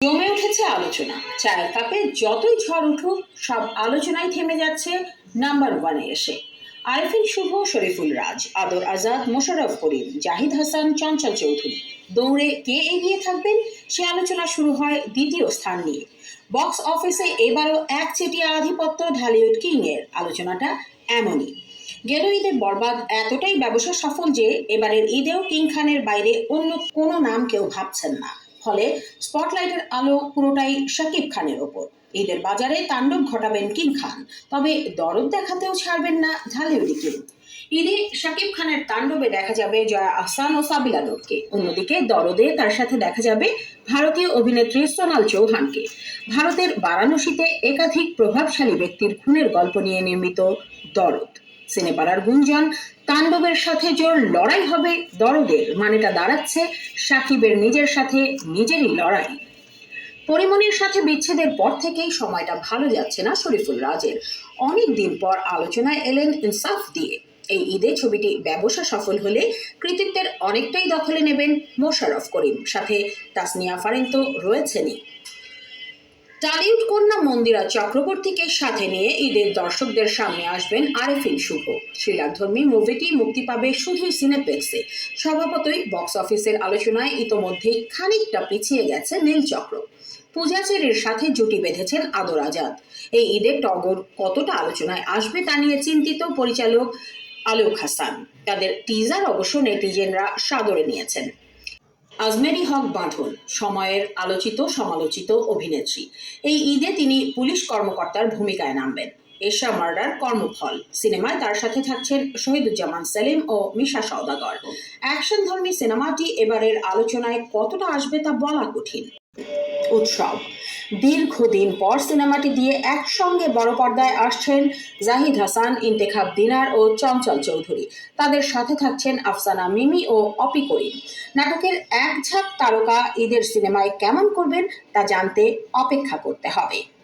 জমে উঠেছে আলোচনা। চায়ের কাপে যতই ঝড় উঠুক, সব আলোচনায় থেমে যাচ্ছে নাম্বার ওয়ানে এসে। আরিফিন শুভ, শরীফুল রাজ, আদর আজাদ, মোশাররফ করিম, জাহিদ হাসান, চঞ্চল চৌধুরী। দৌড়ে কে এগিয়ে থাকবেন? সে আলোচনা শুরু হয় দ্বিতীয় স্থান নিয়ে। বক্স অফিসে এবারও একচেটিয়া আধিপত্য ঢালিউড কিং এর আলোচনাটা এমনই। গেল ঈদের বরবাদ এতটাই ব্যবসা সফল যে এবারের ঈদেও কিং খানের বাইরে অন্য কোনো নাম কেউ ভাবছেন না। ফলে স্পটলাইটের আলো পুরোটাই শাকিব খানের ওপর। ঈদের বাজারে তাণ্ডব ঘটাবেন কিং খান। তবে দরদ দেখাতেও ছাড়বেন না ঢালিউডি কিং ঈদে শাকিব খানের তাণ্ডবে দেখা যাবে জয়া আহসান ও সাবিলা নূরকে। অন্যদিকে দরদে তার সাথে দেখা যাবে ভারতীয় অভিনেত্রী সোনাল চৌহানকে। ভারতের বারাণসীতে একাধিক প্রভাবশালী ব্যক্তির খুনের গল্প নিয়ে নির্মিত দরদ। সিনেপাড়ার গুঞ্জন, তাণ্ডবের সাথে জোর লড়াই হবে দরদের মানেটা দাঁড়াচ্ছে সাকিবের নিজের সাথে, নিজেরই লড়াই। পরিমণির সাথে বিচ্ছেদের পর থেকেই সময়টা ভালো যাচ্ছে না শরীফুল রাজের। অনেক দিন পর আলোচনায় এলেন ইনসাফ দিয়ে। এই ঈদে ছবিটি ব্যবসা সফল হলে কৃতিত্বের অনেকটাই দখলে নেবেন মোশাররফ করিম। সাথে তাসনিয়া ফারিন তো রয়েছেনই। টালিউড কন্যা মন্দিরা চক্রবর্তীকে সাথে নিয়ে ঈদের দর্শকদের সামনে আসবেন আরেফিন শুভ। শ্রীলাধর্মী মুভিটি মুক্তি পাবে শুধু সিনেপ্লেক্সে স্বভাবতই বক্স অফিসের আলোচনায় ইতোমধ্যেই খানিকটা পিছিয়ে গেছে নীলচক্র। পূজা চেরির সাথে জুটি বেঁধেছেন আদর আজাদ। এই ঈদে টগর কতটা আলোচনায় আসবে তা নিয়ে চিন্তিত পরিচালক আলোক হাসান। তাদের টিজার অবশ্য নেটিজেনরা সাদরে নিয়েছেন। আজমেরি হক বাঁধন, সময়ের আলোচিত, সমালোচিত অভিনেত্রী। এই ঈদে তিনি পুলিশ কর্মকর্তার ভূমিকায় নামবেন। এশা মার্ডার কর্মফল। সিনেমায় তার সাথে থাকছেন শহীদুজ্জামান সেলিম ও মিশা সওদাগর। অ্যাকশন ধর্মী সিনেমাটি এবারের আলোচনায় কতটা আসবে তা বলা কঠিন। উৎসব। দীর্ঘদিন পর সিনেমাটি দিয়ে একসঙ্গে বড় পর্দায় আসছেন জাহিদ হাসান, ইন্তেখাব দিনার ও চঞ্চল চৌধুরী। তাদের সাথে থাকছেন আফসানা মিমি ও অপি করিম। নাটকের এক ঝাঁক তারকা ঈদের সিনেমায় কেমন করবেন তা জানতে অপেক্ষা করতে হবে।